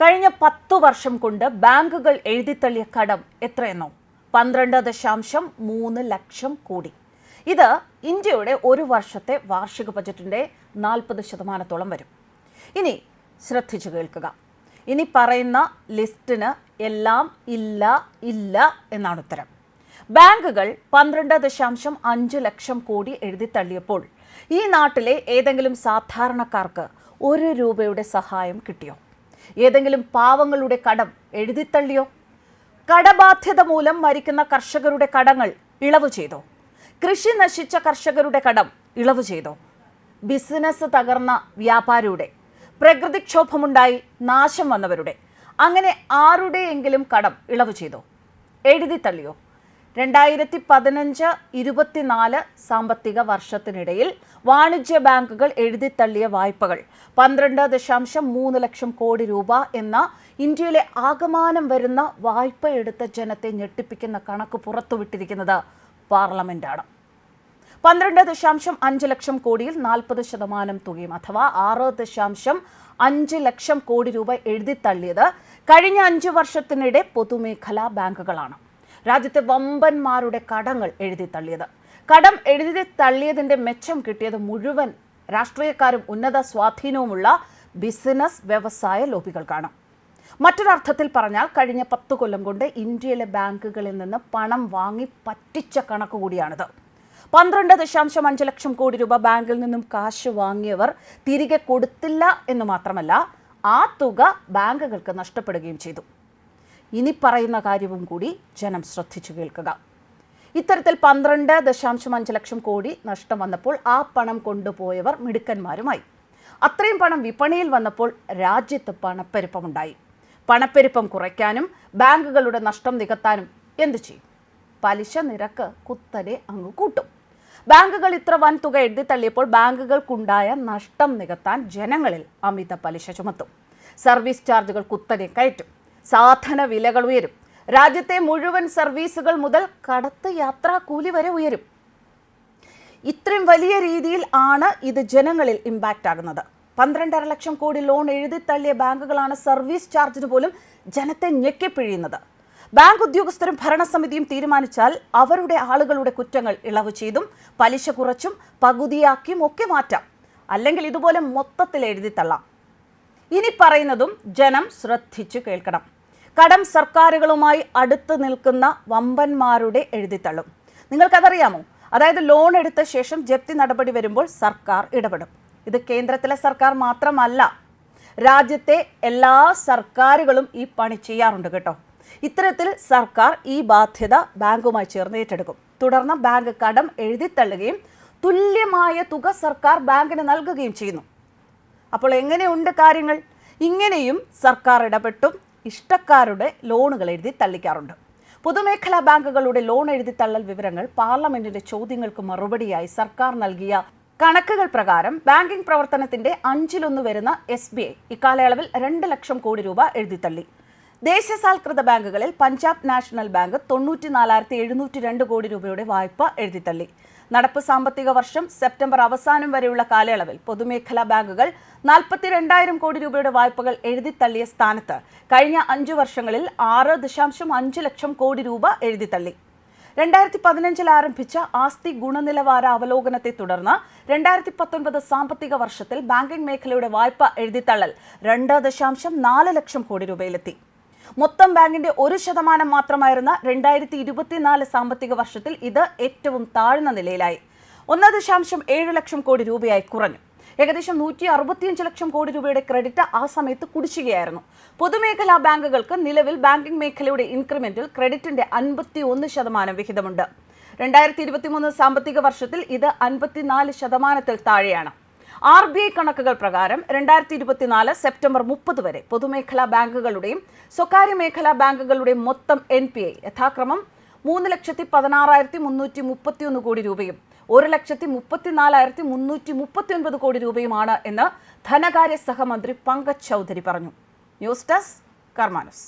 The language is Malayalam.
കഴിഞ്ഞ പത്തു വർഷം കൊണ്ട് ബാങ്കുകൾ എഴുതിത്തള്ളിയ കടം എത്രയെന്നോ? പന്ത്രണ്ട് ദശാംശം മൂന്ന് ലക്ഷം കോടി. ഇത് ഇന്ത്യയുടെ ഒരു വർഷത്തെ വാർഷിക ബജറ്റിന്റെ നാൽപ്പത് ശതമാനത്തോളം വരും. ഇനി ശ്രദ്ധിച്ചു കേൾക്കുക. ഇനി പറയുന്ന ലിസ്റ്റിന് എല്ലാം ഇല്ല ഇല്ല എന്നാണ് ഉത്തരം. ബാങ്കുകൾ പന്ത്രണ്ട് ദശാംശം അഞ്ച് ലക്ഷം കോടി എഴുതിത്തള്ളിയപ്പോൾ ഈ നാട്ടിലെ ഏതെങ്കിലും സാധാരണക്കാർക്ക് ഒരു രൂപയുടെ സഹായം കിട്ടിയോ? ഏതെങ്കിലും പാവങ്ങളുടെ കടം എഴുതിത്തള്ളിയോ? കടബാധ്യത മൂലം മരിക്കുന്ന കർഷകരുടെ കടങ്ങൾ ഇളവ് ചെയ്തോ? കൃഷി നശിച്ച കർഷകരുടെ കടം ഇളവ് ചെയ്തോ? ബിസിനസ് തകർന്ന വ്യാപാരിയുടെ പ്രകൃതിക്ഷോഭമുണ്ടായി നാശം വന്നവരുടെ അങ്ങനെ ആരുടെയെങ്കിലും കടം ഇളവ് ചെയ്തോ? എഴുതിത്തള്ളിയോ? രണ്ടായിരത്തി പതിനഞ്ച് ഇരുപത്തിനാല് സാമ്പത്തിക വർഷത്തിനിടയിൽ വാണിജ്യ ബാങ്കുകൾ എഴുതിത്തള്ളിയ വായ്പകൾ പന്ത്രണ്ട് ദശാംശം മൂന്ന് ലക്ഷം കോടി രൂപ എന്ന ഇന്ത്യയിലെ ആകമാനം വരുന്ന വായ്പ എടുത്ത ജനത്തെ ഞെട്ടിപ്പിക്കുന്ന കണക്ക് പുറത്തുവിട്ടിരിക്കുന്നത് പാർലമെന്റാണ്. പന്ത്രണ്ട് ദശാംശം അഞ്ച് ലക്ഷം കോടിയിൽ നാൽപ്പത് ശതമാനം തുകയും അഥവാ ആറ് ദശാംശം അഞ്ച് ലക്ഷം കോടി രൂപ എഴുതിത്തള്ളിയത് കഴിഞ്ഞ അഞ്ച് വർഷത്തിനിടെ പൊതുമേഖലാ ബാങ്കുകളാണ്. രാജ്യത്തെ വമ്പന്മാരുടെ കടങ്ങൾ എഴുതി തള്ളിയത്. കടം എഴുതി തള്ളിയതിന്റെ മെച്ചം കിട്ടിയത് മുഴുവൻ രാഷ്ട്രീയക്കാരും ഉന്നത സ്വാധീനവുമുള്ള ബിസിനസ് വ്യവസായ ലോബികൾക്കാണ്. മറ്റൊരർത്ഥത്തിൽ പറഞ്ഞാൽ കഴിഞ്ഞ പത്ത് കൊല്ലം കൊണ്ട് ഇന്ത്യയിലെ ബാങ്കുകളിൽ നിന്ന് പണം വാങ്ങി പറ്റിച്ച കണക്ക് കൂടിയാണിത്. പന്ത്രണ്ട് ദശാംശം അഞ്ച് ലക്ഷം കോടി രൂപ ബാങ്കിൽ നിന്നും കാശ് വാങ്ങിയവർ തിരികെ കൊടുത്തില്ല എന്ന് മാത്രമല്ല ആ തുക ബാങ്കുകൾക്ക് നഷ്ടപ്പെടുകയും ചെയ്തു. ഇനി പറയുന്ന കാര്യവും കൂടി ജനം ശ്രദ്ധിച്ചു കേൾക്കുക. ഇത്തരത്തിൽ പന്ത്രണ്ട് ദശാംശം അഞ്ച് ലക്ഷം കോടി നഷ്ടം വന്നപ്പോൾ ആ പണം കൊണ്ടുപോയവർ മിടുക്കന്മാരുമായി. അത്രയും പണം വിപണിയിൽ വന്നപ്പോൾ രാജ്യത്ത് പണപ്പെരുപ്പമുണ്ടായി. പണപ്പെരുപ്പം കുറയ്ക്കാനും ബാങ്കുകളുടെ നഷ്ടം നികത്താനും എന്തു ചെയ്യും? പലിശ നിരക്ക് കുത്തനെ അങ്ങ് കൂട്ടും. ബാങ്കുകൾ ഇത്ര വൻ തുക എഴുതി തള്ളിയപ്പോൾ ബാങ്കുകൾക്കുണ്ടായ നഷ്ടം നികത്താൻ ജനങ്ങളിൽ അമിത പലിശ ചുമത്തും. സർവീസ് ചാർജുകൾ കുത്തനെ കയറ്റും. സാധന വിലകൾ ഉയരും. രാജ്യത്തെ മുഴുവൻ സർവീസുകൾ മുതൽ കടത്ത് യാത്രാ കൂലി വരെ ഉയരും. ഇത്രയും വലിയ രീതിയിൽ ആണ് ഇത് ജനങ്ങളിൽ ഇമ്പാക്റ്റ് ആകുന്നത്. പന്ത്രണ്ടര ലക്ഷം കോടി ലോൺ എഴുതി തള്ളിയ ബാങ്കുകളാണ് സർവീസ് ചാർജിന് പോലും ജനത്തെ ഞെക്കിപ്പിഴിയുന്നത്. ബാങ്ക് ഉദ്യോഗസ്ഥരും ഭരണസമിതിയും തീരുമാനിച്ചാൽ അവരുടെ ആളുകളുടെ കുറ്റങ്ങൾ ഇളവ് ചെയ്തും പലിശ കുറച്ചും പകുതിയാക്കിയും ഒക്കെ മാറ്റാം. അല്ലെങ്കിൽ ഇതുപോലെ മൊത്തത്തിൽ എഴുതി തള്ളാം. ഇനി പറയുന്നതും ജനം ശ്രദ്ധിച്ചു കേൾക്കണം. കടം സർക്കാരുകളുമായി അടുത്ത് നിൽക്കുന്ന വമ്പന്മാരുടെ എഴുതിത്തള്ളും. നിങ്ങൾക്കതറിയാമോ? അതായത് ലോൺ എടുത്ത ശേഷം ജപ്തി നടപടി വരുമ്പോൾ സർക്കാർ ഇടപെടും. ഇത് കേന്ദ്രത്തിലെ സർക്കാർ മാത്രമല്ല രാജ്യത്തെ എല്ലാ സർക്കാരുകളും ഈ പണി ചെയ്യാറുണ്ട് കേട്ടോ. ഇത്തരത്തിൽ സർക്കാർ ഈ ബാധ്യത ബാങ്കുമായി ചേർന്ന് ഏറ്റെടുക്കും. തുടർന്ന് ബാങ്ക് കടം എഴുതിത്തള്ളുകയും തുല്യമായ തുക സർക്കാർ ബാങ്കിന് നൽകുകയും ചെയ്യുന്നു. അപ്പോൾ എങ്ങനെയുണ്ട് കാര്യങ്ങൾ? ഇങ്ങനെയും സർക്കാർ ഇടപെട്ടും ഇഷ്ടക്കാരുടെ ലോണുകൾ എഴുതി തള്ളിക്കാറുണ്ട്. പൊതുമേഖലാ ബാങ്കുകളുടെ ലോൺ എഴുതി തള്ളൽ വിവരങ്ങൾ പാർലമെന്റിന്റെ ചോദ്യങ്ങൾക്ക് മറുപടിയായി സർക്കാർ നൽകിയ കണക്കുകൾ പ്രകാരം ബാങ്കിംഗ് പ്രവർത്തനത്തിന്റെ അഞ്ചിലൊന്ന് വരുന്ന എസ് ബി ഐ ഇക്കാലയളവിൽ രണ്ട് ലക്ഷം കോടി രൂപ എഴുതിത്തള്ളി ദേശസാൽകൃത ബാങ്കുകളിൽ പഞ്ചാബ് നാഷണൽ ബാങ്ക് തൊണ്ണൂറ്റി നാലായിരത്തി എഴുന്നൂറ്റി രണ്ട് കോടി രൂപയുടെ വായ്പ എഴുതിത്തള്ളി നടപ്പ് സാമ്പത്തിക വർഷം സെപ്റ്റംബർ അവസാനം വരെയുള്ള കാലയളവിൽ പൊതുമേഖലാ ബാങ്കുകൾ നാൽപ്പത്തിരണ്ടായിരം കോടി രൂപയുടെ വായ്പകൾ എഴുതിത്തള്ളിയ സ്ഥാനത്ത് കഴിഞ്ഞ അഞ്ചു വർഷങ്ങളിൽ ആറ് ദശാംശം അഞ്ച് ലക്ഷം കോടി രൂപ എഴുതിത്തള്ളി രണ്ടായിരത്തി പതിനഞ്ചിൽ ആരംഭിച്ച ആസ്തി ഗുണനിലവാര അവലോകനത്തെ തുടർന്ന് രണ്ടായിരത്തി പത്തൊൻപത് സാമ്പത്തിക വർഷത്തിൽ ബാങ്കിംഗ് മേഖലയുടെ വായ്പ എഴുതിത്തള്ളൽ രണ്ട് ദശാംശം നാല് ലക്ഷം കോടി രൂപയിലെത്തി. മൊത്തം ബാങ്കിന്റെ ഒരു ശതമാനം മാത്രമായിരുന്ന രണ്ടായിരത്തി ഇരുപത്തിനാല് സാമ്പത്തിക വർഷത്തിൽ ഇത് ഏറ്റവും താഴ്ന്ന നിലയിലായി. ഒന്ന് ദശാംശം ഏഴ് ലക്ഷം കോടി രൂപയായി കുറഞ്ഞു. ഏകദേശം നൂറ്റി അറുപത്തിയഞ്ച് ലക്ഷം കോടി രൂപയുടെ ക്രെഡിറ്റ് ആ സമയത്ത് കുടിശ്ശികയായിരുന്നു. പൊതുമേഖലാ ബാങ്കുകൾക്ക് നിലവിൽ ബാങ്കിംഗ് മേഖലയുടെ ഇൻക്രിമെന്റിൽ ക്രെഡിറ്റിന്റെ അൻപത്തി ഒന്ന് ശതമാനം വിഹിതമുണ്ട്. രണ്ടായിരത്തി ഇരുപത്തിമൂന്ന് സാമ്പത്തിക വർഷത്തിൽ ഇത് അൻപത്തിനാല് ശതമാനത്തിൽ താഴെയാണ്. ആർ ബി ഐ കണക്കുകൾ പ്രകാരം രണ്ടായിരത്തി ഇരുപത്തിനാല് സെപ്റ്റംബർ മുപ്പത് വരെ പൊതുമേഖലാ ബാങ്കുകളുടെയും സ്വകാര്യ മേഖലാ ബാങ്കുകളുടെയും മൊത്തം എൻ പി ഐ യഥാക്രമം മൂന്ന് ലക്ഷത്തി പതിനാറായിരത്തി മുന്നൂറ്റി മുപ്പത്തിയൊന്ന് കോടി രൂപയും ഒരു ലക്ഷത്തി മുപ്പത്തിനാലായിരത്തി മുന്നൂറ്റി മുപ്പത്തി ഒൻപത് കോടി രൂപയുമാണ് എന്ന് ധനകാര്യ സഹമന്ത്രി പങ്കജ് ചൗധരി പറഞ്ഞു. News desk കർമാനസ്.